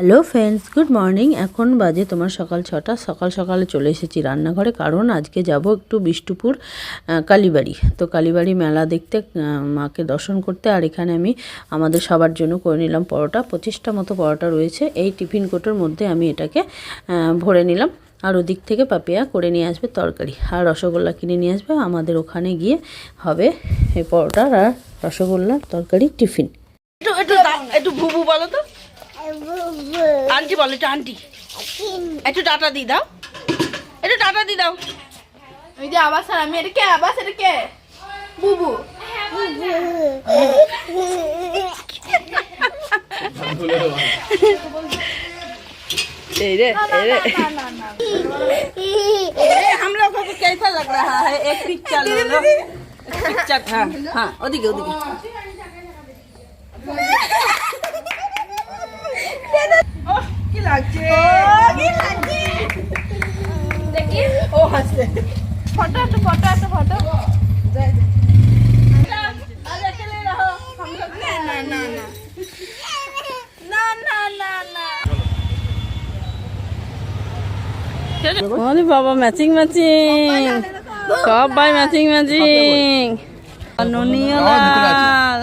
Hello friends good morning এখন বাজে তোমার সকাল ছটা। সকাল সকালে চলে এসেছি রান্নাঘরে, কারণ আজকে যাব একটু বিষ্ণুপুর কালীবাড়ি। তো কালীবাড়ি মেলা দেখতে মাকে দর্শন করতে, আর এখানে আমি আমাদের সবার জন্য করে নিলাম পরোটা। পঁচিশটা মতো পরোটা রয়েছে। এই টিফিন কোটোর মধ্যে আমি এটাকে ভরে নিলাম। আর ওদিক থেকে পাপিয়া করে নিয়ে আসবে তরকারি। আর রসগোল্লা কিনে নিয়ে আসবে। আমাদের ওখানে গিয়ে হবে এই পরোটার আর রসগোল্লার তরকারি টিফিন। একটু একটু একটু ভুবু বলো তো। আন্টি বলো একটু আন্টি একটু টাটা দি দাও একটু টাটা দি দাও ওই যে আবাস আর আমি এটা কে আবাস এটা কে বুবু এই রে এই রে ए, हम लोगों को कैसा लग रहा है एक पिक्चर ले लो पिक्चर हाँ हाँ ওদিকে ওদিকে লাগছে। দেখি। ফটো একটা ফটো একটা ফটো। ওরে বাবা ম্যাচিং ম্যাচিং সব ম্যাচিং ম্যাচিং ননিয়াল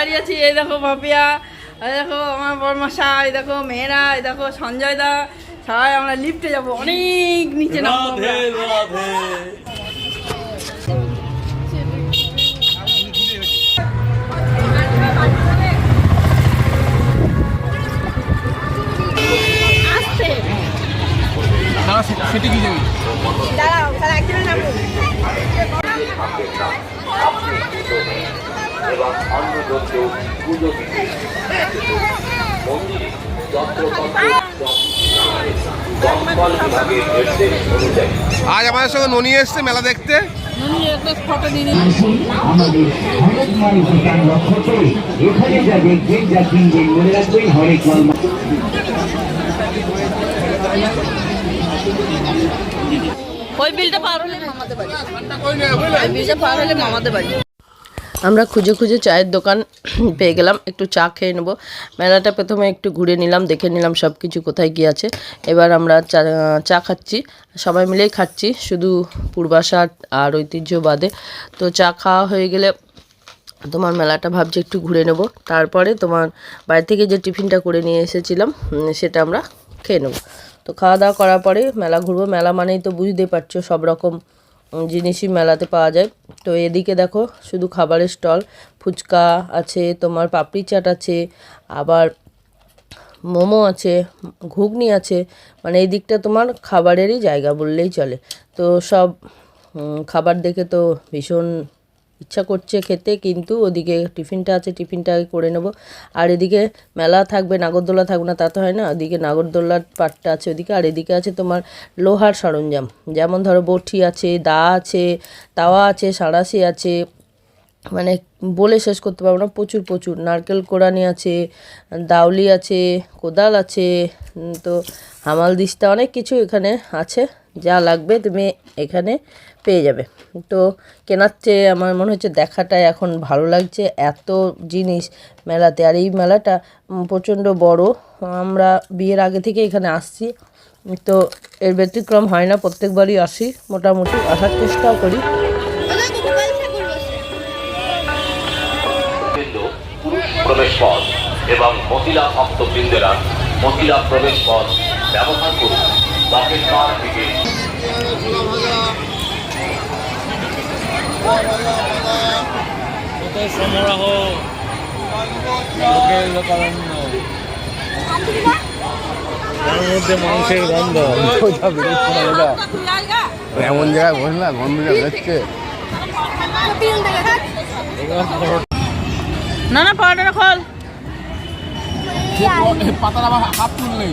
দাঁড়িয়ে আছি, এই দেখো পাপিয়া এই দেখো আমার বরমাসা এই দেখো মেয়েরা, এই দেখো সঞ্জয় দা, সবাই আমরা লিফটে যাব, অনেক নিচে নামবো আজ আমাদের সঙ্গে ননী এসছে মেলা দেখতে। ওই বিলটা পার হলে মামাতে বাড়ি। ওই বিলটা পার হলে মামাতে বাড়ি। আমরা খুঁজে খুঁজে চায়ের দোকান পেয়ে গেলাম। একটু চা খেয়ে নেব। মেলাটা প্রথমে একটু ঘুরে নিলাম, দেখে নিলাম সব কিছু কোথায় গিয়ে আছে। এবার আমরা চা চা খাচ্ছি। সবাই মিলেই খাচ্ছি, শুধু পূর্বাশা আর ঐতিহ্য বাদে তো চা খাওয়া হয়ে গেলে তোমার মেলাটা ভাবছি একটু ঘুরে নেব। তারপরে তোমার বাড়ি থেকে যে টিফিনটা করে নিয়ে এসেছিলাম সেটা আমরা খেয়ে নেব। তো খাওয়া দাওয়া করার পরে মেলা ঘুরবো। মেলা মানেই তো বুঝতেই পারছ সব রকম জিনিসই মেলাতে পাওয়া যায়। তো এদিকে দেখো, শুধু খাবারের স্টল। ফুচকা আছে, তোমার পাপড়ি চাট আছে, আবার মোমো আছে, ঘুগনি আছে। মানে এই দিকটা তোমার খাবারেরই জায়গা বললেই চলে। তো সব খাবার দেখে তো ভীষণ ইচ্ছা করছে খেতে, কিন্তু ওদিকে টিফিনটা আছে, টিফিনটা আগে করে নেব। আর এদিকে মেলা থাকবে, নাগরদোলা থাকবে না, তা তো হয় না। ওদিকে নাগরদোলার পাটটা আছে ওদিকে, আর এদিকে আছে তোমার লোহার সরঞ্জাম। যেমন ধরো বটি আছে, দা আছে, তাওয়া আছে সাঁড়াশি আছে। মানে বলে শেষ করতে পারব না, প্রচুর প্রচুর। নারকেল কোড়ানি আছে, দাউলি আছে, কোদাল আছে তো হামাল দিস্তা অনেক কিছু এখানে আছে। যা লাগবে তুমি এখানে পেয়ে যাবে। তো কেনার চেয়ে আমার মনে হচ্ছে দেখাটাই এখন ভালো লাগছে। এত জিনিস মেলাতে, আর এই মেলাটা প্রচণ্ড বড়। আমরা বিয়ের আগে থেকে এখানে আসছি। তো এর ব্যতিক্রম হয় না, প্রত্যেকবারই আসি। মোটামুটি আসার চেষ্টাও করি। এবং মহিলা ভক্তবৃন্দেরা মহিলা প্রবেশ পথ ব্যবহার করুন। পাকিস্তান মাংসের গন্ধ এমন জায়গায় বস না গন্ধ যা বেরোচ্ছে না না পাউডার খোল। পাতার আবার হাত তুললেই।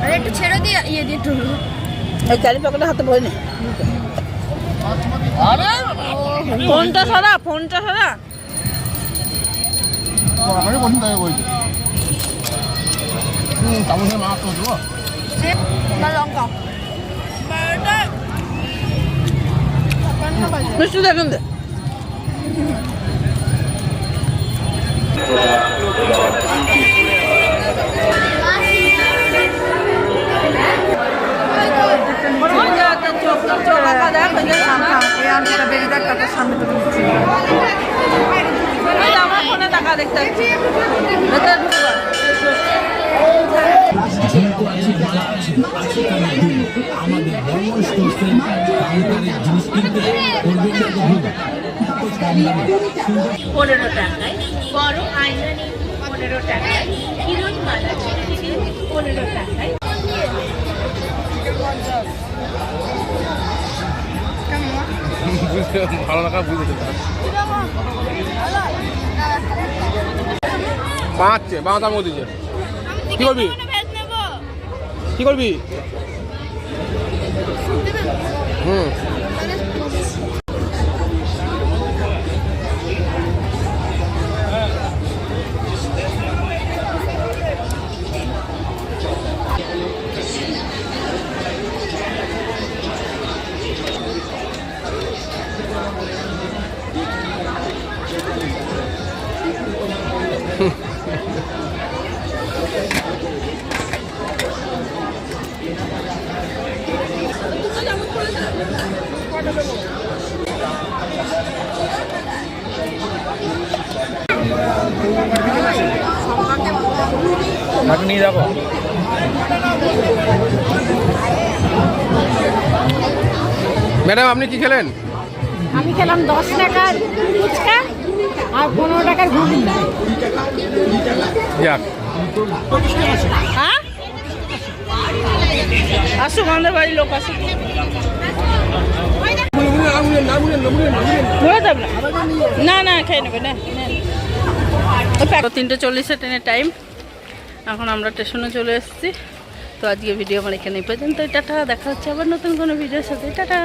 আরে একটু ছেড়ে দিয়ে ইয়ে দিয়ে একটু এই চারি পকেটে হাতে বই নে আরে ফোনটা সরা ফোনটা সরা বড় করে বসুন তাকে বলছে হুম চামচের মাছ তো দেবো না লঙ্কা বারোটা মিষ্টি দেখুন দে আমার ফোনে টাকা দেখতে পাচ্ছি ভেতরে ঢুকবা পনেরো টাকায় বড় আয়না পনেরো টাকায় হিরোজ মালা পনেরো টাকায় ভালো লাগা বুঝতে বাঁচছে বাঁচার মধ্যে দিচ্ছে কি করবি? কি করবি? হুম। নিয়ে দেখো ম্যাডাম আপনি কি খেলেন? আমি খেলাম দশ টাকার ফুচকা আর পনেরো টাকার ঘুগনি। যাক। হ্যাঁ? আসুক আমাদের বাড়ির লোক আসুক। না। না খেয়ে নেবে না তিনটে চল্লিশে ট্রেনের টাইম। এখন আমরা স্টেশনে চলে এসেছি। তো আজকে ভিডিও আমার এখানে পর্যন্ত। টাটা দেখা হচ্ছে আবার নতুন কোনো ভিডিওর সাথে। টাটা।